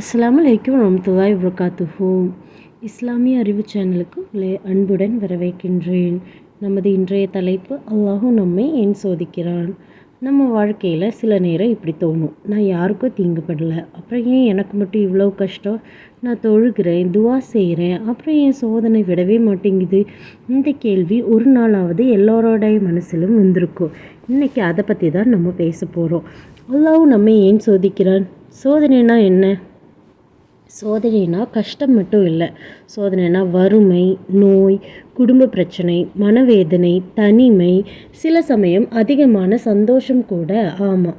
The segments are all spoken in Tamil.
அஸ்லாம் அலைக்கும் வரமத்துல்லாஹி வபரகாத்துஹு. இஸ்லாமிய அறிவு சேனலுக்கு உங்களை அன்புடன் வரவேற்கின்றேன். நமது இன்றைய தலைப்பு அல்லாஹும் நம்மை ஏன் சோதிக்கிறான்? நம்ம வாழ்க்கையில் சில நேரம் இப்படி தோணும். நான் யாருக்கும் தீங்குபடலை. அப்புறம் ஏன் எனக்கு மட்டும் இவ்வளோ கஷ்டம்? நான் தொழுகிறேன் துவா செய்கிறேன் அப்புறம் ஏன் சோதனை விடவே மாட்டேங்குது. இந்த கேள்வி ஒரு நாளாவது எல்லோரோடைய மனசிலும் வந்திருக்கும். இன்றைக்கி அதை பற்றி தான் நம்ம பேச போகிறோம் அல்லாஹும் நம்மை ஏன் சோதிக்கிறான்? சோதனைனா என்ன? சோதனைனா கஷ்டம் மட்டும் இல்லை. சோதனைனா வறுமை நோய் குடும்ப பிரச்சனை மனவேதனை தனிமை சில சமயம் அதிகமான சந்தோஷம் கூட. ஆமாம்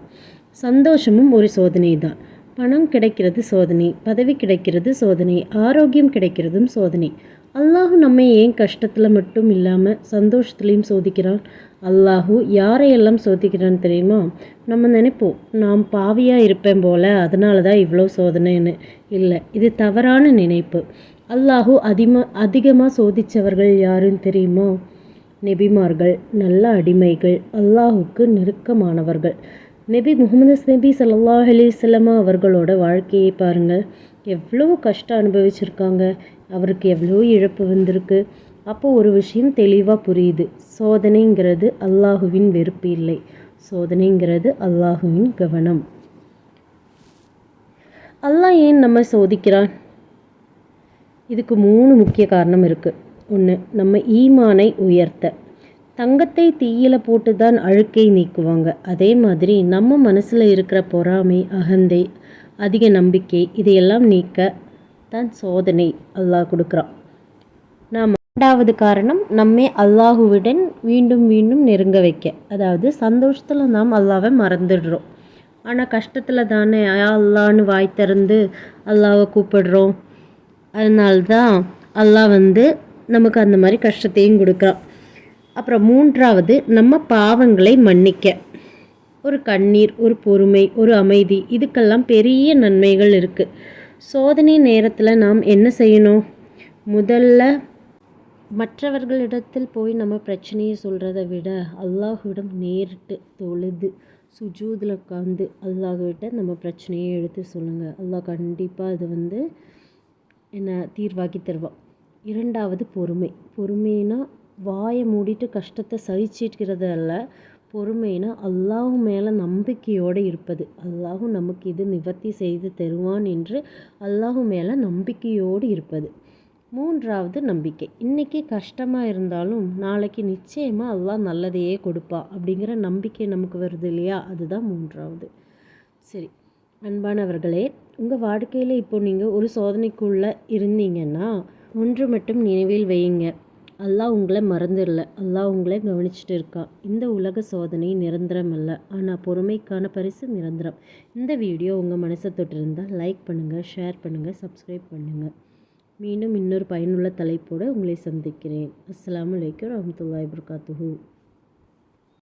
சந்தோஷமும் ஒரு சோதனை தான். பணம் கிடைக்கிறது சோதனை பதவி கிடைக்கிறது சோதனை ஆரோக்கியம் கிடைக்கிறதும் சோதனை. அல்லாஹு நம்மை ஏன் கஷ்டத்தில் மட்டும் இல்லாமல் சந்தோஷத்துலேயும் சோதிக்கிறான்? அல்லாஹு யாரையெல்லாம் சோதிக்கிறான்னு தெரியுமா? நம்ம நினைப்போம் நாம் பாவியாக இருப்பேன் போல் அதனால தான் இவ்வளோ சோதனைன்னு. இல்லை இது தவறான நினைப்பு. அல்லாஹு அதிகமாக அதிகமாக சோதித்தவர்கள் யாருன்னு தெரியுமா? நெபிமார்கள் நல்ல அடிமைகள் அல்லாஹுக்கு நெருக்கமானவர்கள். மேபி முகமது நபி சல்லாஹ் அலிசல்லமா அவர்களோட வாழ்க்கையை பாருங்கள். எவ்வளோ கஷ்டம் அனுபவிச்சிருக்காங்க. அவருக்கு எவ்வளோ இழப்பு வந்திருக்கு. அப்போ ஒரு விஷயம் தெளிவாக புரியுது. சோதனைங்கிறது அல்லாஹுவின் வெறுப்பு இல்லை. சோதனைங்கிறது அல்லாஹுவின் கவனம். அல்லாஹ் ஏன் நம்ம சோதிக்கிறான்? இதுக்கு மூணு முக்கிய காரணம் இருக்குது ஒன்று நம்ம ஈமானை உயர்த்த. தங்கத்தை தீயில போட்டு தான் அழுக்கை நீக்குவாங்க. அதே மாதிரி நம்ம மனசில் இருக்கிற பொறாமை அகந்தை அதிக நம்பிக்கை இதையெல்லாம் நீக்க தான் சோதனை அல்லாஹ் கொடுக்குறான். நாம் ரெண்டாவது காரணம் நம்மை அல்லாஹுவுடன் மீண்டும் மீண்டும் நெருங்க வைக்க. அதாவது சந்தோஷத்தில் நாம் அல்லாவை மறந்துடுறோம். ஆனால் கஷ்டத்தில் தானே அல்லான்னு வாய் திறந்து அல்லாவை கூப்பிடுறோம். அதனால்தான் அல்லாஹ் வந்து நமக்கு அந்த மாதிரி கஷ்டத்தையும் கொடுக்குறான். அப்புறம் மூன்றாவது நம்ம பாவங்களை மன்னிக்க. ஒரு கண்ணீர் ஒரு பொறுமை ஒரு அமைதி இதுக்கெல்லாம் பெரிய நன்மைகள் இருக்குது சோதனை நேரத்தில் நாம் என்ன செய்யணும்? முதல்ல மற்றவர்களிடத்தில் போய் நம்ம பிரச்சனையை சொல்கிறத விட அல்லாஹுவிடம் நேரிட்டு தொழுது சுஜூதில் உட்காந்து அல்லாஹ்கிட்ட நம்ம பிரச்சனையை எடுத்து சொல்லுங்கள் அல்லாஹ் கண்டிப்பாக அது வந்து என்ன தீர்வாக்கி தருவான். இரண்டாவது பொறுமை. பொறுமைனா வாயை மூடிட்டு கஷ்டத்தை சகிச்சிருக்கிறது அல்ல பொறுமைனா அல்லாஹ் மேலே நம்பிக்கையோடு இருப்பது. அல்லாஹும் நமக்கு இது நிவர்த்தி செய்து தருவான் என்று அல்லாஹு மேலே நம்பிக்கையோடு இருப்பது. மூன்றாவது நம்பிக்கை. இன்றைக்கி கஷ்டமாக இருந்தாலும் நாளைக்கு நிச்சயமாக அல்லாஹ் நல்லதையே கொடுப்பா அப்படிங்கிற நம்பிக்கை நமக்கு வருது இல்லையா? அதுதான் மூன்றாவது. சரி அன்பானவர்களே உங்கள் வாழ்க்கையில் இப்போ நீங்கள் ஒரு சோதனைக்குள்ளே இருந்தீங்கன்னா ஒன்று மட்டும் நினைவில் வையுங்க. அல்லாஹ் உங்களை மறந்துடல. அல்லாஹ் உங்களை கவனிச்சுட்டு இருக்கான் இந்த உலக சோதனை நிரந்தரம் அல்ல. ஆனால் பொறுமைக்கான பரிசு நிரந்தரம். இந்த வீடியோ உங்கள் மனசை தொட்டிருந்தால் லைக் பண்ணுங்கள் ஷேர் பண்ணுங்கள் சப்ஸ்கிரைப் பண்ணுங்கள் மீண்டும் இன்னொரு பயனுள்ள தலைப்போடு உங்களை சந்திக்கிறேன். அஸ்லாம் வலைக்கம் வரமத்துல்லாய் வபர்காத்துஹூ.